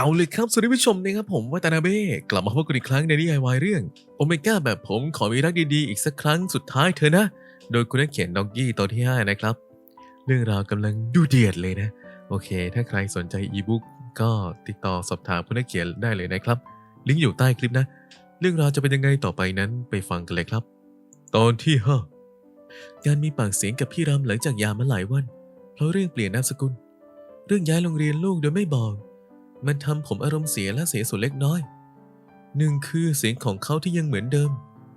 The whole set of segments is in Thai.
เอาเลยครับสวัสดีผู้ชมนะครับผมวัตนาเบ้กลับมาพบกันอีกครั้งในนิยายวายเรื่องโอเมก้าแบบผมขอมีรักดีๆ อีกสักครั้งสุดท้ายเธอนะ โดยคุณนักเขียนด็อกกี้ตอนที่ 5 นะครับ เรื่องราวกำลังดูเดือดเลยนะ โอเค ถ้าใครสนใจอีบุ๊กก็ติดต่อสอบถามคุณนักเขียนได้เลยนะครับ ลิงก์อยู่ใต้คลิปนะ เรื่องราวจะเป็นยังไงต่อไปนั้นไปฟังกันเลยครับ ตอนที่ห้าการมีปากเสียงกับพี่รำหลังจากยามาหลายวัน เพราะเรื่องเปลี่ยนนามสกุล เรื่องย้ายโรงเรียนลูกโดยไม่บอก มันทำผมอารมณ์เสียและเสียส่วนเล็กน้อย หนึ่งคือเสียงของเขาที่ยังเหมือนเดิม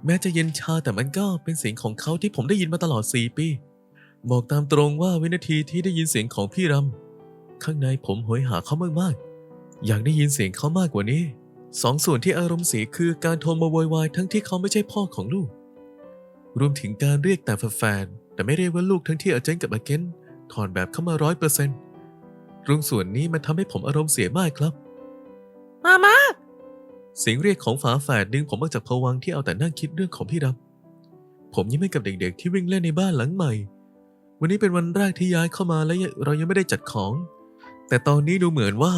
แม้จะเย็นชาแต่มันก็เป็นเสียงของเขาที่ผมได้ยินมาตลอด4ปี บอกตามตรงว่าวินาทีที่ได้ยินเสียงของพี่รำข้างในผมโหยหาเขามากๆ อยากได้ยินเสียงเขามากกว่านี้สองส่วนที่อารมณ์เสียคือการโทรมาโวยวายทั้งที่เขาไม่ใช่พ่อของลูก รวมถึงการเรียกแต่แฟนแต่ไม่เรียกว่าลูกทั้งที่อาเจนกับอาเกนถอนแบบเข้ามาร้อยเปอร์เซ็นต์ ตรงส่วนนี้มันทำให้ผมอารมณ์เสียมากครับ มามาเสียงเรียกของฝาแฝดดึงผมออกจากภวังค์ที่เอาแต่นั่งคิดเรื่องของพี่รับผมยิ้มให้กับเด็กๆ ที่วิ่งเล่นในบ้านหลังใหม่ วันนี้เป็นวันแรกที่ย้ายเข้ามาและเรายังไม่ได้จัดของ แต่ตอนนี้ดูเหมือนว่า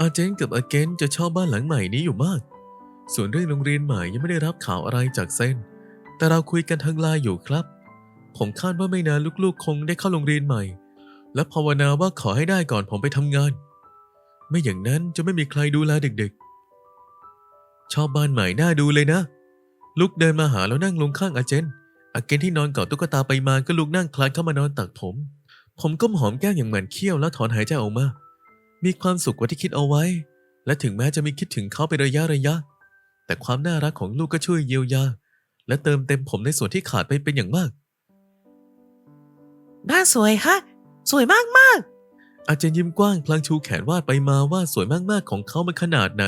อาเจนกับอาเกนจะชอบบ้านหลังใหม่นี้อยู่มาก ส่วนเรื่องโรงเรียนใหม่ยังไม่ได้รับข่าวอะไรจากเซนแต่เราคุยกันทางไลน์อยู่ครับ ผมคาดว่าไม่นานลูกๆ คงได้เข้าโรงเรียนใหม่ และภาวนาว่าขอให้ได้ก่อนผมไปทำงาน ไม่อย่างนั้นจะไม่มีใครดูแลเด็กๆ ชอบบ้านใหม่น่าดูเลยนะ ลุกเดินมาหาแล้วนั่งลงข้างอาเจน อาเกนที่นอนกอดตุ๊กตาไปมาก็ลุกนั่งคลานเข้ามานอนตักผม ผมก้มหอมแก้มอย่างเหมือนเคี้ยวแล้วถอนหายใจออกมา มีความสุขกว่าที่คิดเอาไว้ และถึงแม้จะมีคิดถึงเขาเป็นระยะระยะ แต่ความน่ารักของลูกก็ช่วยเยียวยา และเติมเต็มผมในส่วนที่ขาดไปเป็นอย่างมากบ้านสวยฮะ สวยมากมากอาจารย์ยิ้มกว้างพลางชูแขนวาดไปมาว่าสวยมากๆของเขามันขนาดไหน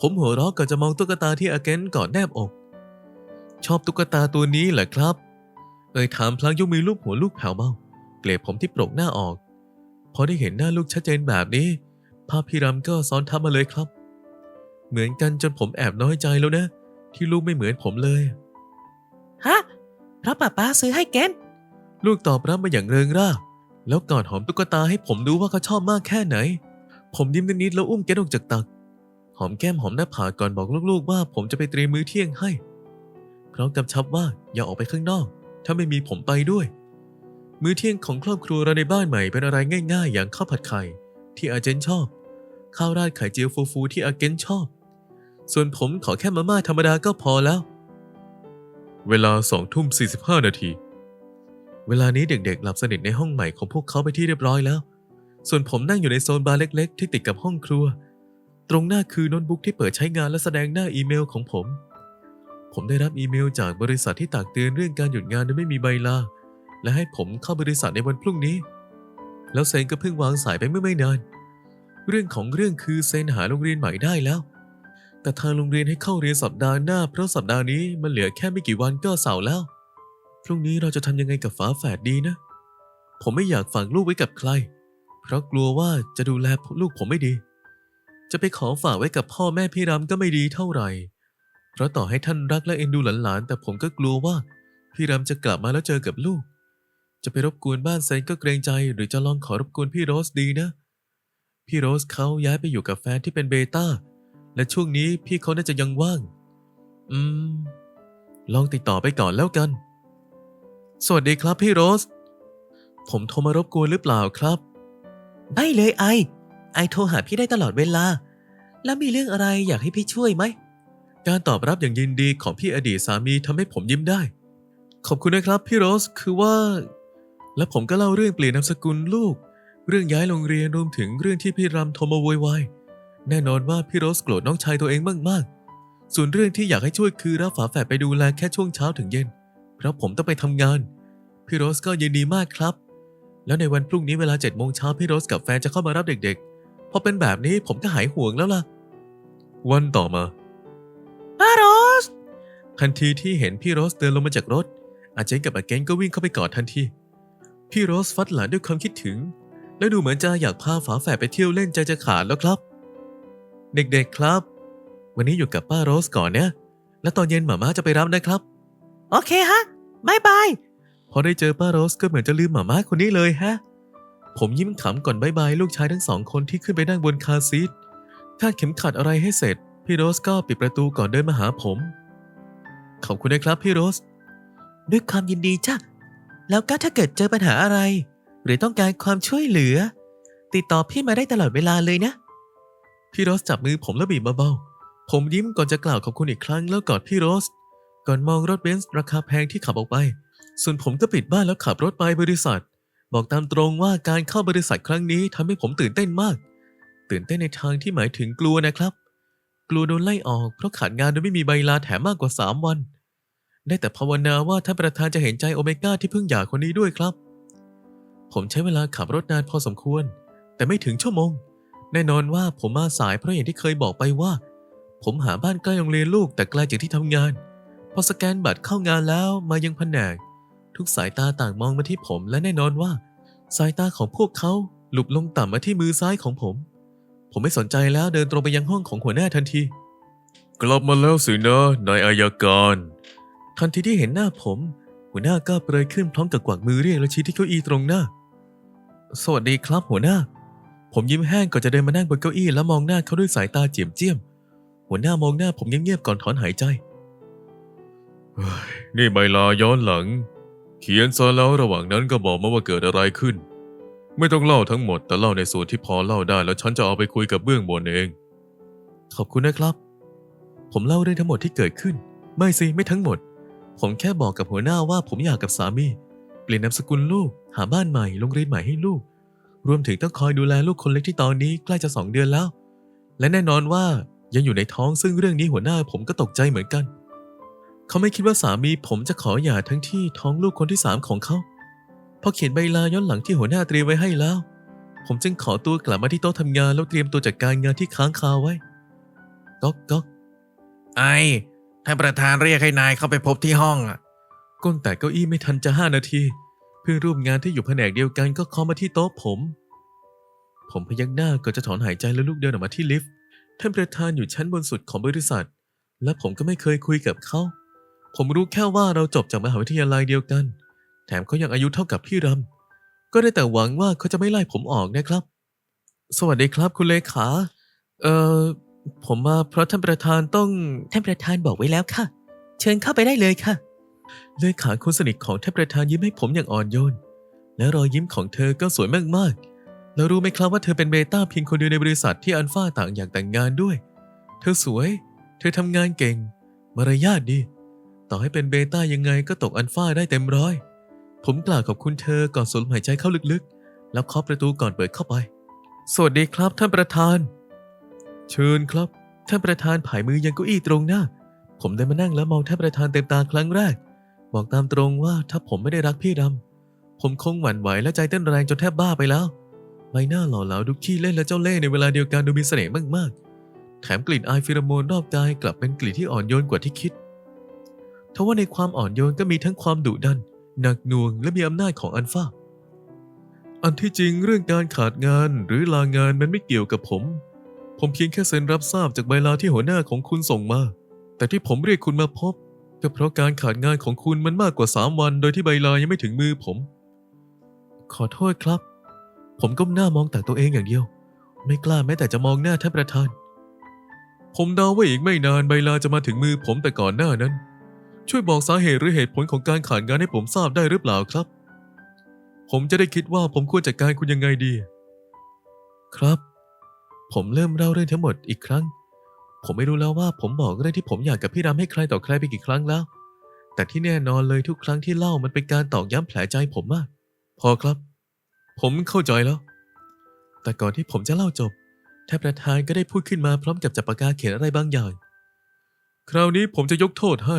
ผมหัวเราะก่อนจะมองตุ๊กตาที่อาเกนกอดแนบอก ชอบตุ๊กตาตัวนี้เหรอครับ เอ่ยถามพลางยกมือลูบหัวลูกแผ่วเบาเกลียดผมที่โปรกหน้าออก พอได้เห็นหน้าลูกชัดเจนแบบนี้ ภาพพี่รำก็ซ้อนทับมาเลยครับ เหมือนกันจนผมแอบน้อยใจแล้วนะ ที่ลูกไม่เหมือนผมเลยๆฮะเพราะป้าป้าซื้อให้เกนลูกตอบรับมาอย่างเริงร่า แล้วกอดหอมตุ๊กตาให้ผมดูว่าเขาชอบมากแค่ไหน ผมยิ้มนิดๆแล้วอุ้มแกออกจากตัก หอมแก้มหอมหน้าผากก่อนบอกลูกๆ ว่าผมจะไปเตรียมมื้อเที่ยงให้ พร้อมกำชับว่าอย่าออกไปข้างนอก ถ้าไม่มีผมไปด้วย มื้อเที่ยงของครอบครัวเราในบ้านใหม่เป็นอะไรง่าย ๆ อย่างข้าวผัดไข่ ที่อาเจนชอบ ข้าวราดไข่เจียวฟูๆที่อาเกนชอบ ส่วนผมขอแค่มาม่าธรรมดาก็พอแล้ว เวลาสองทุ่มสี่สิบห้านาที เวลานี้เด็กๆ หลับสนิทในห้องใหม่ของพวกเขาไปที่เรียบร้อยแล้ว ส่วนผมนั่งอยู่ในโซนบาร์เล็ก ๆ ที่ติดกับห้องครัว ตรงหน้าคือโน้ตบุ๊กที่เปิดใช้งานและแสดงหน้าอีเมลของผม ผมได้รับอีเมลจากบริษัทที่ตักเตือนเรื่องการหยุดงานโดยไม่มีใบลา และให้ผมเข้าบริษัทในวันพรุ่งนี้ แล้วเซนก็เพิ่งวางสายไปเมื่อไม่นาน เรื่องของเรื่องคือเซนหาโรงเรียนใหม่ได้แล้ว แต่ทางโรงเรียนให้เข้าเรียนสัปดาห์หน้าเพราะสัปดาห์นี้มันเหลือแค่ไม่กี่วันก็เสาร์แล้ว รุ่งนี้เราจะทำยังไงกับฝาแฝดดีนะ ผมไม่อยากฝากลูกไว้กับใคร เพราะกลัวว่าจะดูแลลูกผมไม่ดี จะไปขอฝากไว้กับพ่อแม่พี่รำก็ไม่ดีเท่าไหร่ เพราะต่อให้ท่านรักและเอ็นดูหลานๆ แต่ผมก็กลัวว่า พี่รำจะกลับมาแล้วเจอกับลูก จะไปรบกวนบ้านเซนก็เกรงใจ หรือจะลองขอรบกวนพี่โรสดีนะ พี่โรสเขาย้ายไปอยู่กับแฟนที่เป็นเบต้า และช่วงนี้พี่เขาน่าจะยังว่าง อืม ลองติดต่อไปก่อนแล้วกัน สวัสดีครับพี่โรส ผมโทรมารบกวนหรือเปล่าครับ ไม่เลยไอ ไอโทรหาพี่ได้ตลอดเวลา แล้วมีเรื่องอะไรอยากให้พี่ช่วยไหม การตอบรับอย่างยินดีของพี่อดีตสามีทำให้ผมยิ้มได้ ขอบคุณนะครับพี่โรสคือว่า และผมก็เล่าเรื่องเปลี่ยนนามสกุลลูก เรื่องย้ายโรงเรียนรวมถึงเรื่องที่พี่รำโทรมาโวยวายแน่นอนว่าพี่โรสโกรธน้องชายตัวเองมากๆ ส่วนเรื่องที่อยากให้ช่วยคือรับฝาแฝดไปดูแลแค่ช่วงเช้าถึงเย็น เพราะผมต้องไปทำงาน พี่โรสก็ยินดีมากครับ แล้วในวันพรุ่งนี้เวลาเจ็ดโมงเช้าพี่โรสกับแฟนจะเข้ามารับเด็กๆ พอเป็นแบบนี้ผมก็หายห่วงแล้วล่ะ วันต่อมาป้าโรส ทันทีที่เห็นพี่โรสเดินลงมาจากรถ อาเจนกับอาเกนก็วิ่งเข้าไปกอดทันที พี่โรสฟัดหลานด้วยความคิดถึง และดูเหมือนจะอยากพาฝาแฝดไปเที่ยวเล่นใจจะขาดแล้วครับ เด็กๆครับ วันนี้อยู่กับป้าโรสก่อนนะและตอนเย็นหมาม่าจะไปรับนะครับ โอเคฮะบายบาย พอได้เจอป้าโรสก็เหมือนจะลืมหมาม่าคนนี้เลยฮะ ผมยิ้มขำก่อนบายบายลูกชายทั้งสองคนที่ขึ้นไปนั่งบนคาร์ซีทคาดเข็มขัดอะไรให้เสร็จ พี่โรสก็ปิดประตูก่อนเดินมาหาผม ขอบคุณนะครับพี่โรส ด้วยความยินดีจ้ะ แล้วก็ถ้าเกิดเจอปัญหาอะไร หรือต้องการความช่วยเหลือ ติดต่อพี่มาได้ตลอดเวลาเลยนะ พี่โรสจับมือผมแล้วบีบเบาๆผมยิ้มก่อนจะกล่าวขอบคุณอีกครั้งแล้วกอดพี่โรส ก่อนมองรถเบนซ์ราคาแพงที่ขับออกไป ส่วนผมก็ปิดบ้านแล้วขับรถไปบริษัท บอกตามตรงว่าการเข้าบริษัทครั้งนี้ทำให้ผมตื่นเต้นมาก ตื่นเต้นในทางที่หมายถึงกลัวนะครับ กลัวโดนไล่ออกเพราะขาดงานโดยไม่มีใบลาแถมมากกว่า 3 วัน ได้แต่ภาวนาว่าท่านประธานจะเห็นใจโอเมก้าที่เพิ่งหย่าคนนี้ด้วยครับ ผมใช้เวลาขับรถนานพอสมควร แต่ไม่ถึงชั่วโมง แน่นอนว่าผมมาสายเพราะอย่างที่เคยบอกไปว่า ผมหาบ้านใกล้โรงเรียนลูกแต่ไกลจากที่ทำงาน อสแกนบัตรเข้างานแล้วมายังแผนก ทุกสายตาต่างมองมาที่ผมและแน่นอนว่า สายตาของพวกเขาหลุบลงต่ำมาที่มือซ้ายของผม ผมไม่สนใจแล้วเดินตรงไปยังห้องของหัวหน้าทันที กลับมาแล้วสินะนายอายการ ทันทีที่เห็นหน้าผม หัวหน้าก็เปรยขึ้นพร้อมกับกวักมือเรียกและชี้ที่เก้าอี้ตรงหน้า สวัสดีครับหัวหน้า ผมยิ้มแห้งก่อนจะเดินมานั่งบนเก้าอี้แล้วมองหน้าเขาด้วยสายตาเจียมเจียม หัวหน้ามองหน้าผมเงียบๆก่อนถอนหายใจเฮ้ย นี่ใบลาย้อนหลัง เขียนซะแล้วระหว่างนั้นก็บอกมาว่าเกิดอะไรขึ้น ไม่ต้องเล่าทั้งหมดแต่เล่าในส่วนที่พอเล่าได้แล้วฉันจะเอาไปคุยกับเบื้องบนเอง ขอบคุณนะครับ ผมเล่าเรื่องทั้งหมดที่เกิดขึ้น ไม่สิไม่ทั้งหมด ผมแค่บอกกับหัวหน้าว่าผมอยากกับสามีเปลี่ยนนามสกุลลูก หาบ้านใหม่โรงเรียนใหม่ให้ลูก รวมถึงต้องคอยดูแลลูกคนเล็กที่ตอนนี้ใกล้จะสองเดือนแล้ว และแน่นอนว่ายังอยู่ในท้องซึ่งเรื่องนี้หัวหน้าผมก็ตกใจเหมือนกัน เขาไม่คิดว่าสามีผมจะขอหย่าทั้งที่ท้องลูกคนที่สามของเขาพอเขียนใบลาย้อนหลังที่หัวหน้าเตรียมไว้ให้แล้ว ผมจึงขอตัวกลับมาที่โต๊ะทำงานแล้วเตรียมตัวจัดการงานที่ค้างคาไว้ก๊อกก๊อกไอท่านประธานเรียกให้นายเข้าไปพบที่ห้องอะก้นแต่เก้าอี้ไม่ทันจะห้านาที เพื่อนร่วมงานที่อยู่แผนกเดียวกันก็เคาะมาที่โต๊ะผม ผมพยักหน้าก่อนจะถอนหายใจแล้วลุกเดินออกมาที่ลิฟต์ท่านประธานอยู่ชั้นบนสุดของบริษัท และผมก็ไม่เคยคุยกับเขา ผมรู้แค่ว่าเราจบจากมหาวิทยาลัยเดียวกัน แถมเขายังอายุเท่ากับพี่รำ ก็ได้แต่หวังว่าเขาจะไม่ไล่ผมออกนะครับ สวัสดีครับคุณเลขา เอ่อ ผมมาเพราะท่านประธานต้อง ท่านประธานบอกไว้แล้วค่ะ เชิญเข้าไปได้เลยค่ะ เลขาคนสนิทของท่านประธานยิ้มให้ผมอย่างอ่อนโยน และรอยยิ้มของเธอก็สวยมากๆ แล้วรู้ไหมครับว่าเธอเป็นเบต้าเพียงคนเดียวในบริษัทที่อัลฟาต่างอยากแต่งงานด้วย เธอสวย เธอทำงานเก่ง มารยาทดี ต่อให้เป็นเบต้ายังไงก็ตกอัลฟาได้เต็มร้อย ผมกล่าวขอบคุณเธอก่อนสูดลมหายใจเข้าลึกๆ แล้วเคาะประตูก่อนเปิดเข้าไป สวัสดีครับท่านประธาน เชิญครับ ท่านประธานผายมือยังเก้าอี้ตรงหน้า ผมเดินมานั่งแล้วมองท่านประธานเต็มตาครั้งแรก บอกตามตรงว่าถ้าผมไม่ได้รักพี่ดำผมคงหวั่นไหวและใจเต้นแรงจนแทบบ้าไปแล้ว ใบหน้าหล่อเหลาดูขี้เล่นและเจ้าเล่ห์ในเวลาเดียวกันดูมีเสน่ห์มากๆ แถมกลิ่นอายฟิโรโมนรอบกายกลับเป็นกลิ่นที่อ่อนโยนกว่าที่คิด ทว่าในความอ่อนโยนก็มีทั้งความดุดัน หนักหน่วงและมีอำนาจของอันฟ้า อันที่จริงเรื่องการขาดงานหรือลางานมันไม่เกี่ยวกับผม ผมเพียงแค่เซ็นรับทราบจากใบลาที่หัวหน้าของคุณส่งมา แต่ที่ผมเรียกคุณมาพบก็เพราะการขาดงานของคุณมันมากกว่า3วัน โดยที่ใบลายังไม่ถึงมือผม ขอโทษครับ ผมก้มหน้ามองแต่ตัวเองอย่างเดียว ไม่กล้าแม้แต่จะมองหน้าท่านประธาน ผมเดาว่าอีกไม่นานใบลาจะมาถึงมือผมแต่ก่อนหน้านั้น ช่วยบอกสาเหตุหรือเหตุผลของการขาดงานให้ผมทราบได้หรือเปล่าครับ ผมจะได้คิดว่าผมควรจัดการคุณยังไงดี ครับ ผมเริ่มเล่าเรื่องทั้งหมดอีกครั้ง ผมไม่รู้แล้วว่าผมบอกเรื่องที่ผมอยากกับพี่รำให้ใครต่อใครไปกี่ครั้งแล้ว แต่ที่แน่นอนเลยทุกครั้งที่เล่ามันเป็นการตอกย้ำแผลใจผมมาก พอครับ ผมเข้าใจแล้ว แต่ก่อนที่ผมจะเล่าจบท่านประธานก็ได้พูดขึ้นมาพร้อมกับจับปากกาเขียนอะไรบางอย่าง คราวนี้ผมจะยกโทษให้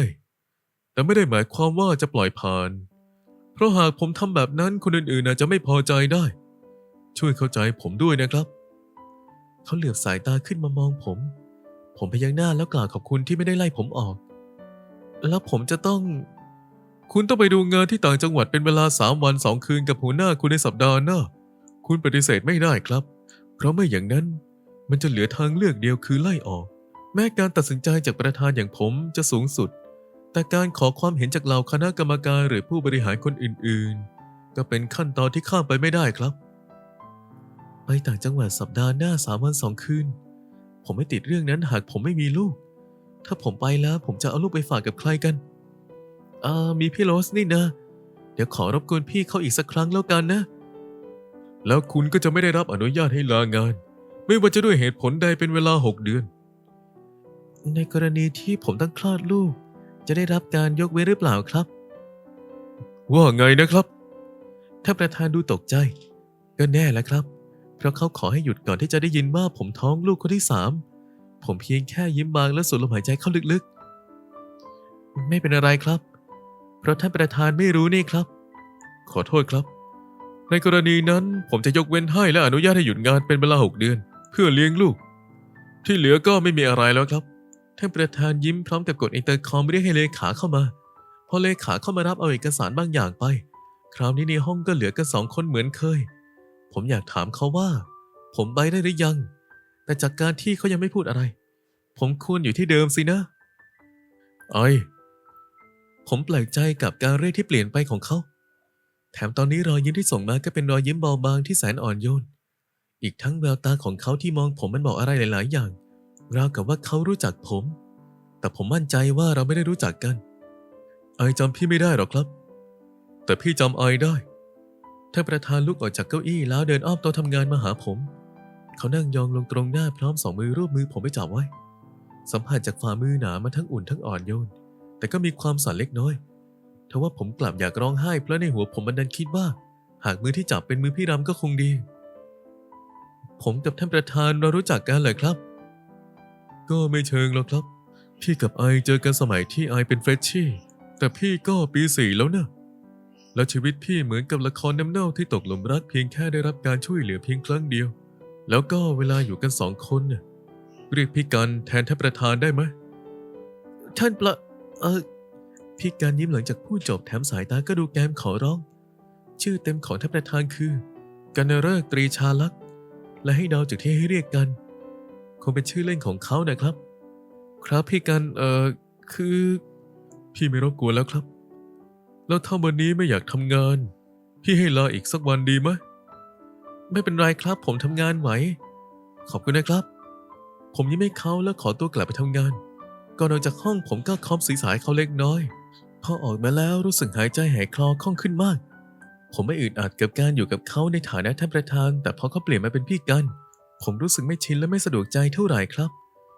แต่ไม่ได้หมายความว่าจะปล่อยผ่าน เพราะหากผมทำแบบนั้นคนอื่นๆอาจจะไม่พอใจได้ ช่วยเข้าใจผมด้วยนะครับ เขาเหลือบสายตาขึ้นมามองผม ผมพยักหน้าแล้วกล่าวขอบคุณที่ไม่ได้ไล่ผมออก แล้วผมจะต้อง คุณต้องไปดูงานที่ต่างจังหวัดเป็นเวลาสามวันสองคืนกับหัวหน้าคุณในสัปดาห์หน้า คุณปฏิเสธไม่ได้ครับ เพราะไม่อย่างนั้นมันจะเหลือทางเลือกเดียวคือไล่ออก แม้การตัดสินใจจากประธานอย่างผมจะสูงสุด แต่การขอความเห็นจากเหล่าคณะกรรมการหรือผู้บริหารคนอื่นๆ ก็เป็นขั้นตอนที่ข้ามไปไม่ได้ครับ ไปต่างจังหวัดสัปดาห์หน้าสามวันสองคืน ผมไม่ติดเรื่องนั้นหากผมไม่มีลูก ถ้าผมไปแล้วผมจะเอาลูกไปฝากกับใครกันอ่ามีพี่โรสนี่นะ เดี๋ยวขอรบกวนพี่เขาอีกสักครั้งแล้วกันนะ แล้วคุณก็จะไม่ได้รับอนุญาตให้ลางาน ไม่ว่าจะด้วยเหตุผลใดเป็นเวลาหกเดือน ในกรณีที่ผมตั้งคลอดลูก จะได้รับการยกเว้นหรือเปล่าครับ ว่าไงนะครับท่านประธานดูตกใจ ก็แน่แล้วครับ เพราะเขาขอให้หยุดก่อนที่จะได้ยินว่าผมท้องลูกคนที่สามผมเพียงแค่ยิ้มบางและสูดลมหายใจเข้าลึกๆ ไม่เป็นอะไรครับ เพราะท่านประธานไม่รู้นี่ครับ ขอโทษครับ ในกรณีนั้นผมจะยกเว้นให้และอนุญาตให้หยุดงานเป็นเวลาหกเดือน เพื่อเลี้ยงลูก ที่เหลือก็ไม่มีอะไรแล้วครับ ท่านประธานยิ้มพร้อมกับกดอินเตอร์คอมเรียกให้เลขาเข้ามา พอเลขาเข้ามารับเอาเอกสารบางอย่างไป คราวนี้ในห้องก็เหลือกันสองคนเหมือนเคย ผมอยากถามเขาว่า ผมไปได้หรือยัง แต่จากการที่เขายังไม่พูดอะไร ผมควรอยู่ที่เดิมสินะไอผมแปลกใจกับการเรียกที่เปลี่ยนไปของเขา แถมตอนนี้รอยยิ้มที่ส่งมาก็เป็นรอยยิ้มเบาบางที่แสนอ่อนโยน อีกทั้งแววตาของเขาที่มองผมมันบอกอะไรหลาย ๆ อย่าง ราวกับว่าเขารู้จักผม แต่ผมมั่นใจว่าเราไม่ได้รู้จักกัน ไอจำพี่ไม่ได้หรอกครับ แต่พี่จำไอได้ท่านประธานลุกออกจากเก้าอี้แล้วเดินอ้อมโต๊ะทำงานมาหาผม เขานั่งยองลงตรงหน้าพร้อมสองมือรูปมือผมไปจับไว้ สัมผัสจากฝ่ามือหนามันทั้งอุ่นทั้งอ่อนโยน แต่ก็มีความสั่นเล็กน้อยทว่าผมกลับอยากร้องไห้เพราะในหัวผมมันดันคิดว่า หากมือที่จับเป็นมือพี่รำก็คงดี ผมกับท่านประธานเรารู้จักกันเลยครับ ก็ไม่เชิงหรอกครับ พี่กับไอเจอกันสมัยที่ไอเป็นเฟรชชี่ แต่พี่ก็ปีสี่แล้วเนะแล้วชีวิตพี่เหมือนกับละครน้ำเน่าที่ตกหลุมรักเพียงแค่ได้รับการช่วยเหลือเพียงครั้งเดียว แล้วก็เวลาอยู่กันสองคนน่ะเรียกพี่กันแทนท่านประธานได้ไหมท่านประเออพี่กันยิ้มหลังจากพูดจบแถมสายตาก็ดูแกมขอร้อง ชื่อเต็มของท่านประธานคือ กันเริกตรีชาลักษ์และให้เดาจากที่ให้เรียกกัน คงเป็นชื่อเล่นของเขานะครับ ครับพี่กันเอ่อคือ พี่ไม่รบกวนแล้วครับ แล้วถ้าวันนี้ไม่อยากทำงาน พี่ให้ลาอีกสักวันดีไหมไม่เป็นไรครับ ผมทำงานไหว ขอบคุณนะครับ ผมยิ้มให้เขาแล้วขอตัวกลับไปทำงาน ก่อนออกจากห้องผมก็คอมสีสายเขาเล็กน้อย พอออกมาแล้วรู้สึกหายใจหายคลอคล่องขึ้นมาก ผมไม่อึดอัดกับการอยู่กับเขาในฐานะท่านประธาน แต่พอเขาเปลี่ยนมาเป็นพี่กัน ผมรู้สึกไม่ชินและไม่สะดวกใจเท่าไหร่ครับ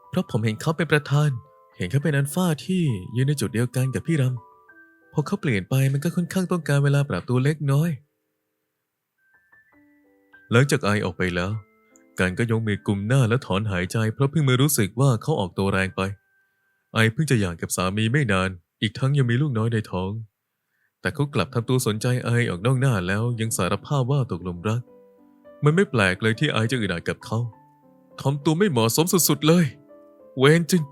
เพราะผมเห็นเขาเป็นประธาน เห็นเขาเป็นอันฟ้าที่ยืนในจุดเดียวกันกับพี่รำพอเขาเปลี่ยนไปมันก็ค่อนข้างต้องการเวลาปรับตัวเล็กน้อย หลังจากไอออกไปแล้ว กันก็ยกมือกุมหน้าและถอนหายใจ เพราะเพิ่งมารู้สึกว่าเขาออกตัวแรงไป ไอเพิ่งจะหย่ากับสามีไม่นาน อีกทั้งยังมีลูกน้อยในท้อง แต่เขากลับทำตัวสนใจไอออกนอกหน้าแล้วยังสารภาพว่าตกหลุมรัก มันไม่แปลกเลยที่ไอจะอึดอัดกับเขาทำตัวไม่เหมาะสมสุดๆเลย เวนจริง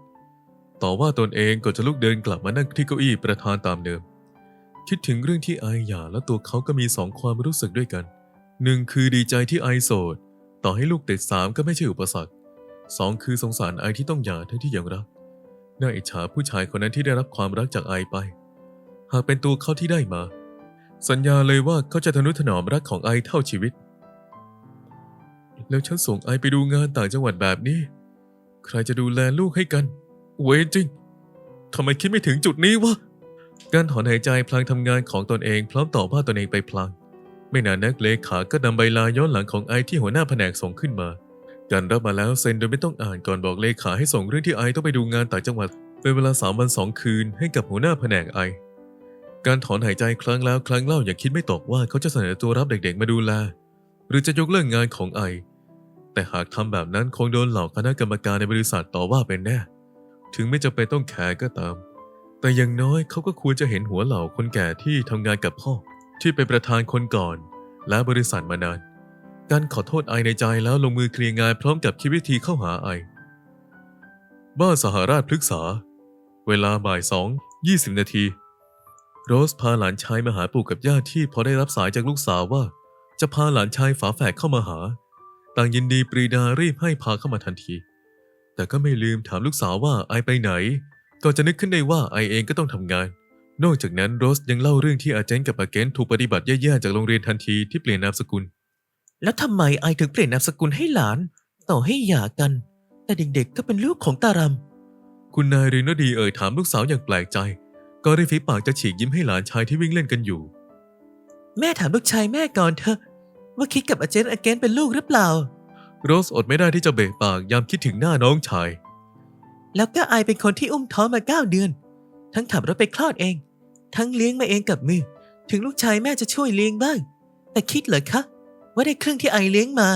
ต่อว่าตนเองก็จะลุกเดินกลับมานั่งที่เก้าอี้ประธานตามเดิม คิดถึงเรื่องที่ไอหย่าและตัวเขาก็มีสองความรู้สึกด้วยกัน หนึ่งคือดีใจที่ไอโสด ต่อให้ลูกติดสามก็ไม่ใช่อุปสรรคสองคือสงสารไอที่ต้องหย่าทั้งที่ยังรัก น่าอิจฉาผู้ชายคนนั้นที่ได้รับความรักจากไอไป หากเป็นตัวเขาที่ได้มา สัญญาเลยว่าเขาจะทนุถนอมรักของไอเท่าชีวิต แล้วฉันส่งไอไปดูงานต่างจังหวัดแบบนี้ ใครจะดูแลลูกให้กัน เวจริงทำไมคิดไม่ถึงจุดนี้วะ การถอนหายใจพลางทำงานของตนเองพร้อมต่อว่าตนเองไปพลาง ไม่นานนักเลขาก็นำใบลาย้อนหลังของไอที่หัวหน้าแผนกส่งขึ้นมา การรับมาแล้วเซ็นโดยไม่ต้องอ่านก่อนบอกเลขาให้ส่งเรื่องที่ไอต้องไปดูงานต่างจังหวัด เป็นเวลาสามวันสองคืนให้กับหัวหน้าแผนกไอ การถอนหายใจครั้งแล้วครั้งเล่าอย่าคิดไม่ตกว่าเขาจะเสนอตัวรับเด็กๆมาดูแลหรือจะยกเลิกงานของไอ แต่หากทำแบบนั้นคงโดนเหล่าคณะกรรมการในบริษัทต่อว่าเป็นแน่ ถึงไม่จะเป็นต้องแคร์ก็ตาม แต่อย่างน้อยเขาก็ควรจะเห็นหัวเหล่าคนแก่ที่ทำงานกับพ่อ ที่เป็นประธานคนก่อน และบริษัทมานาน การขอโทษไอในใจแล้วลงมือเคลียร์งานพร้อมกับคิดวิธีเข้าหาไอ บ้านสหราชพฤกษา เวลาบ่ายสองยี่สิบนาทีโรสพาหลานชายมาหาปู่กับย่าที่พอได้รับสายจากลูกสาวว่า จะพาหลานชายฝาแฝดเข้ามาหา ต่างยินดีปรีดารีบให้พาเข้ามาทันที แต่ก็ไม่ลืมถามลูกสาวว่าไอไปไหนก็จะนึกขึ้นได้ว่าไอเองก็ต้องทำงาน นอกจากนั้นโรสยังเล่าเรื่องที่อาเจนกับอาเกนถูกปฏิบัติแย่ๆจากโรงเรียนทันทีที่เปลี่ยนนามสกุล แล้วทำไมไอถึงเปลี่ยนนามสกุลให้หลาน ต่อให้หย่ากันแแต่เด็กๆก็เป็นลูกของตารำคุณนายรินดีเอ่ยถามลูกสาวอย่างแปลกใจ ก็ได้ฝีปากจะฉีกยิ้มให้หลานชายที่วิ่งเล่นกันอยู่ แม่ถามลูกชายแม่ก่อนเถอะ ว่าคิดกับอาเจนอาเกนเป็นลูกหรือเปล่า โรสอดไม่ได้ที่จะเบะปากยามคิดถึงหน้าน้องชาย แล้วก็ไอเป็นคนที่อุ้มท้องมาเก้าเดือน ทั้งขับรถไปคลอดเอง ทั้งเลี้ยงมาเองกับมือ ถึงลูกชายแม่จะช่วยเลี้ยงบ้าง แต่คิดเหรอคะ ว่าได้ครึ่งที่ไอเลี้ยงมา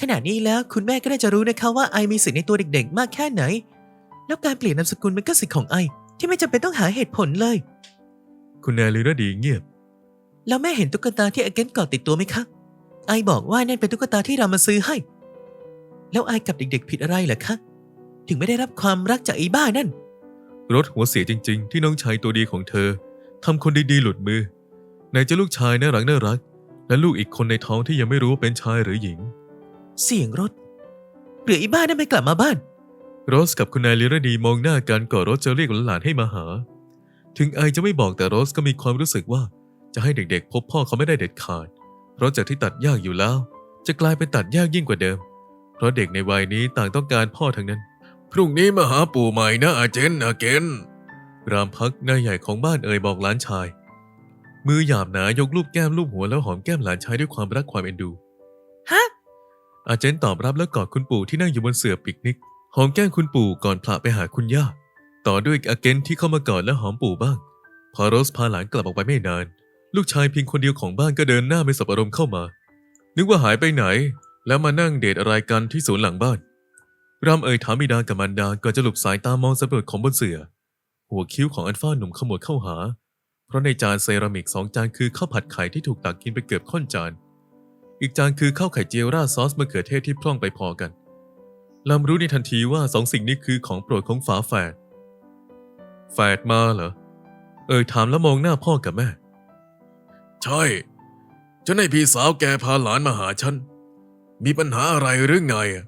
ขณะนี้แล้วคุณแม่ก็น่าจะรู้นะคะว่าไอมีสิทธิ์ในตัวเด็กๆ มากแค่ไหน แล้วการเปลี่ยนนามสกุลมันก็สิทธิ์ของไอ ที่ไม่จำเป็นต้องหาเหตุผลเลย คุณนายรินดีเงียบ แล้วแม่เห็นตุ๊กตาที่อาเกนกอดติดตัวไหมคะ ไอบอกว่านั่นเป็นตุ๊กตาที่เรามาซื้อให้ แล้วไอกับเด็กๆผิดอะไรเหรอคะ ถึงไม่ได้รับความรักจากไอ้บ้านั่น รถหัวเสียจริง ๆ ที่น้องชายตัวดีของเธอทำคนดีๆหลุดมือไหนจะลูกชายน่ารักน่ารัก และลูกอีกคนในท้องที่ยังไม่รู้ว่าเป็นชายหรือหญิง เสียงรถหรือไอ้บ้านั่นไม่กลับมาบ้าน โรสกับคุณนายลิรดีมองหน้ากันก่อนรถจะเรียกหลานๆให้มาหา ถึงไอจะไม่บอกแต่โรสก็มีความรู้สึกว่า จะให้เด็กๆ พบพ่อเขาไม่ได้เด็ดขาด เพราะจากที่ตัดยากอยู่แล้ว จะกลายเป็นตัดยากยิ่งกว่าเดิม เพราะเด็กในวัยนี้ต่างต้องการพ่อทั้งนั้น พรุ่งนี้มาหาปู่ใหม่นะอาเจนอาเกนรามพักนายใหญ่ของบ้านเอ่ยบอกหลานชาย มือหยาบหนายกลูบแก้มลูบหัวแล้วหอมแก้มหลานชายด้วยความรักความเอ็นดู ฮะ อาเจนตอบรับแล้วกอดคุณปู่ที่นั่งอยู่บนเสื่อปิกนิก หอมแก้มคุณปู่ก่อนพละไปหาคุณย่า ต่อด้วยอาเกนที่เข้ามากอดและหอมปู่บ้าง พอโรสพาหลานกลับออกไปไม่นาน ลูกชายเพียงคนเดียวของบ้านก็เดินหน้าไม่สบอารมณ์เข้ามา นึกว่าหายไปไหน แล้วมานั่งเดทอะไรกันที่สวนหลังบ้านรามเอ่ยถามบิดากับมารดาก่อนจะหลบสายตามองสำรวจของบนเสือ หัวคิ้วของอันฟ้าหนุ่มขมวดเข้าหา เพราะในจานเซรามิกสองจานคือข้าวผัดไข่ที่ถูกตักกินไปเกือบค่อนจาน อีกจานคือข้าวไข่เจียวราดซอสมะเขือเทศที่พร่องไปพอกันลำรู้ในทันทีว่าสองสิ่งนี้คือของโปรดของฝาแฝดแฝดมาเหรอ เอ่ยถามแล้วมองหน้าพ่อกับแม่ ใช่ ฉันให้พี่สาวแกพาหลานมาหาฉัน มีปัญหาอะไรหรือไงอะ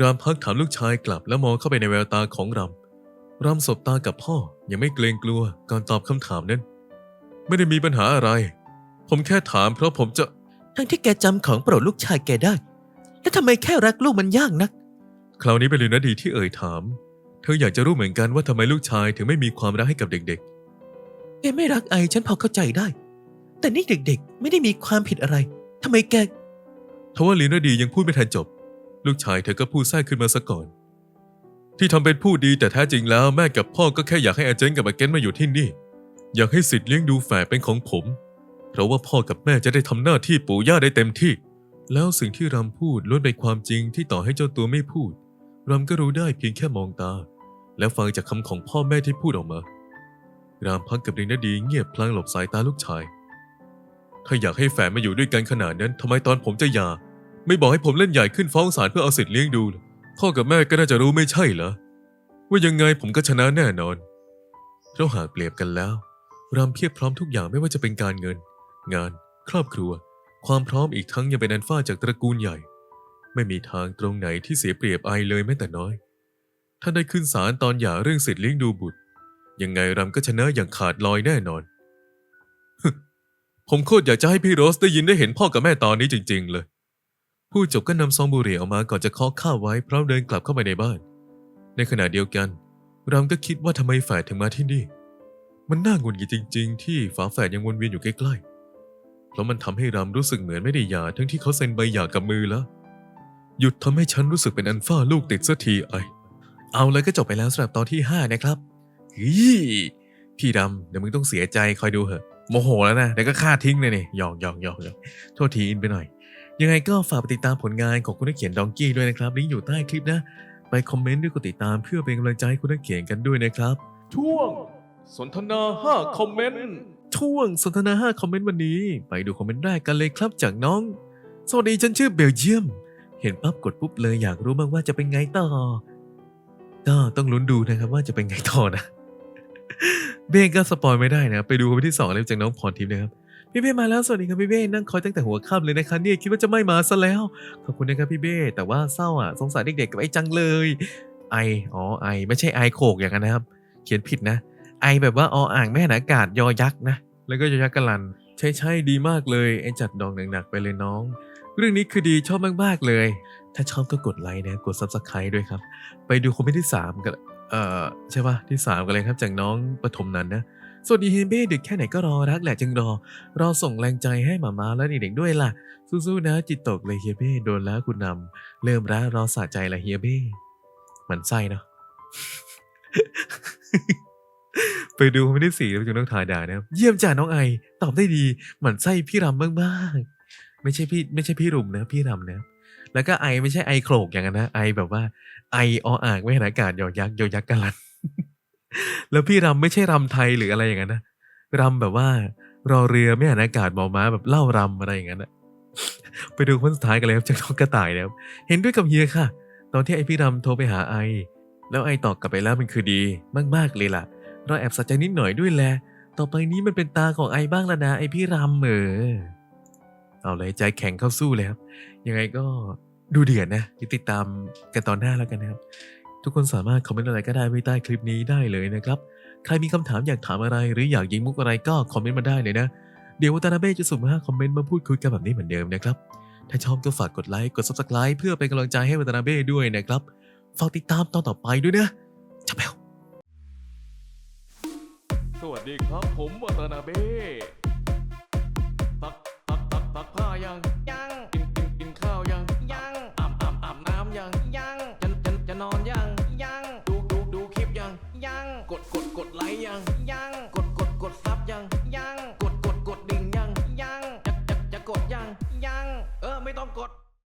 รามพักถามลูกชายกลับแล้วมองเข้าไปในแววตาของรำ รำสบตากับพ่อยังไม่เกรงกลัวก่อนตอบคำถามนั้น ไม่ได้มีปัญหาอะไร ผมแค่ถามเพราะผมจะ ทั้งที่แกจำของโปรดลูกชายแกได้ แล้วทำไมแค่รักลูกมันยากนัก คราวนี้เป็นลินดีที่เอ่ยถาม เธออยากจะรู้เหมือนกันว่าทำไมลูกชายถึงไม่มีความรักให้กับเด็กแกไม่รักไอฉันพอเข้าใจได้ แต่นี่เด็กๆ ไม่ได้มีความผิดอะไร ทำไมแก ทว่าลินดียังพูดไม่ทันจบ ลูกชายเธอก็พูดแทรกขึ้นมาซะก่อน ที่ทำเป็นผู้ดีแต่แท้จริงแล้วแม่กับพ่อก็แค่อยากให้อาเจนกับอาเกนมาอยู่ที่นี่ อยากให้สิทธิ์เลี้ยงดูแฝดเป็นของผม เพราะว่าพ่อกับแม่จะได้ทำหน้าที่ปู่ย่าได้เต็มที่ แล้วสิ่งที่รำพูดล้วนเป็นความจริงที่ต่อให้เจ้าตัวไม่พูดรำก็รู้ได้เพียงแค่มองตา และฟังจากคำของพ่อแม่ที่พูดออกมารามพักกับรินาดีเงียบพลางหลบสายตาลูกชาย ถ้าอยากให้แฝดมาอยู่ด้วยกันขนาดนั้นทำไมตอนผมจะหย่า ไม่บอกให้ผมเล่นใหญ่ขึ้นฟ้องศาลเพื่อเอาสิทธิ์เลี้ยงดูพ่อกับแม่ก็น่าจะรู้ไม่ใช่เหรอว่ายังไงผมก็ชนะแน่นอนเพราะหากเปรียบกันแล้วรำเพียบพร้อมทุกอย่างไม่ว่าจะเป็นการเงิน งาน ครอบครัว ความพร้อมอีกทั้งยังเป็นอันฟ้าจากตระกูลใหญ่ ไม่มีทางตรงไหนที่เสียเปรียบไอเลยแม้แต่น้อยถ้าได้ขึ้นศาลตอนหย่าเรื่องสิทธิ์เลี้ยงดูบุตร ยังไงรำก็ชนะอย่างขาดลอยแน่นอน ผมโคตรอยากจะให้พี่โรสได้ยินได้เห็นพ่อกับแม่ตอนนี้จริง ๆ เลยพูดจบก็นำซองบุหรี่ออกมาก่อนจะเคาะข้าวไว้พร้อมเดินกลับเข้าไปในบ้าน ในขณะเดียวกันรำก็คิดว่าทำไมแฝดถึงมาที่นี่ มันน่าหงุดหงิดจริง ๆ ที่ฝาแฝดยังวนเวียนอยู่ใกล้ๆ เพราะมันทำให้รำรู้สึกเหมือนไม่ได้หย่าทั้งที่เขาเซ็นใบหย่ากับมือแล้ว หยุดทำให้ฉันรู้สึกเป็นอันฟ้าลูกติดสักทีไอเอาเลยก็จบไปแล้วสำหรับตอนที่ 5 นะครับฮ้ยพี่ดำเดี๋ยวมึงต้องเสียใจคอยดูเหอะ โมโหแล้วนะเดี๋ยวก็ฆ่าทิ้งเลยนี่หยอกหยอกหยอกหยอกโทษทีอินไปหน่อย ยังไงก็ฝากไปติดตามผลงานของคุณนักเขียนดองกี้ด้วยนะครับลิงก์อยู่ใต้คลิปนะ ไปคอมเมนต์ด้วยกดติดตามเพื่อเป็นกำลังใจให้คุณนักเขียนกันด้วยนะครับ ช่วงสนทนา5คอมเมนต์ช่วงสนทนา5คอมเมนต์วันนี้ ไปดูคอมเมนต์แรกกันเลยครับจากน้อง สวัสดีฉันชื่อเบลเยียม เห็นปั๊บกดปุ๊บเลยอยากรู้มากว่าจะเป็นไงต่อ ก็ต้องลุ้นดูนะครับว่าจะเป็นไงต่อนะ เบ้ก็สปอยไม่ได้นะไปดูคอมเมนที่สองเลยจากน้องพรทิพย์นะครับพี่เบ้มาแล้วสวัสดีครับพี่เบ้นั่งคอยตั้งแต่หัวค่ำเลยนะคะเนี่ยคิดว่าจะไม่มาซะแล้วขอบคุณนะครับพี่เบ้แต่ว่าเศร้าอะสงสารเด็กๆกับไอ้จังเลยไออ๋อไอไม่ใช่ไอโขกอย่างนั้นนะครับ เขียนผิดนะ ไอแบบว่าออ่างแม่นอากาศยอยักษ์นะแล้วก็ยอยักษ์กะลัน ใช่ใช่ดีมากเลยไอจัดดองหนักๆไปเลยน้อง เรื่องนี้คือดีชอบมากๆเลย ถ้าชอบก็กดไลค์นะกด Subscribe ด้วยครับ ไปดูคอมเมนต์ที่3กัน เอ่อใช่ป่ะที่3กันเลยครับจากน้องปฐมนันนะสวัสดีเฮเบ้ดึกแค่ไหนก็รอรักแหละจึงรอ รอส่งแรงใจให้หมามาและเด็กๆด้วยล่ะ สู้ๆนะ จิตตกเลยเฮียเบ้โดนแล้วคุณนำเริ่มแล้วรอสะใจละเฮียเบ้หมันไส้เนาะไปดูคอมเมนต์ที่สี่แล้วจะต้องถ่ายด่านะครับเยี่ยมจ้าน้องไอ ตอบได้ดีหมันไส้พี่รำมากๆไม่ใช่พี่ไม่ใช่พี่รุมนะ พี่รำนะแล้วก็ไอไม่ใช่ไอโขลกอย่างนั้นนะไอแบบว่า ไอออ่างไม่เห็นอากาศยอยักษ์ยอยักษ์กะลัน แล้วพี่รำไม่ใช่รำไทยหรืออะไรอย่างนั้นนะรำแบบว่ารอเรือไม่เห็นอากาศมอม้าแบบเล่ารำอะไรอย่างนั้นนะไปดูคนสุดท้ายกันเลยครับจากน้องกระต่ายนะครับเห็นด้วยกับเฮียค่ะ ตอนที่ไอพี่รำโทรไปหาไอ แล้วไอตอบกลับไปแล้วมันคือดีมากๆเลยล่ะ เราแอบสัใจนิดหน่อยด้วยแหละต่อไปนี้มันเป็นตาของไอบ้างแล้วนะไอพี่รำเออเอาเลยใจแข็งเข้าสู้เลยครับยังไงก็ ดูเดือดนะติดตามกันตอนหน้าแล้วกันนะครับ ทุกคนสามารถคอมเมนต์อะไรก็ได้ไว้ใต้คลิปนี้ได้เลยนะครับ ใครมีคำถามอยากถามอะไร หรืออยากยิงมุกอะไรก็คอมเมนต์มาได้เลยนะ เดี๋ยววัตนาเบ้จะสุ่มห้าคอมเมนต์มาพูดคุยกันแบบนี้เหมือนเดิมนะครับ ถ้าชอบก็ฝากกดไลค์ กด subscribe เพื่อเป็นกำลังใจให้วัตนาเบ้ด้วยนะครับ ฝากติดตามตอนต่อไปด้วยนะจับแปวสวัสดีครับผมวัตนาเบ้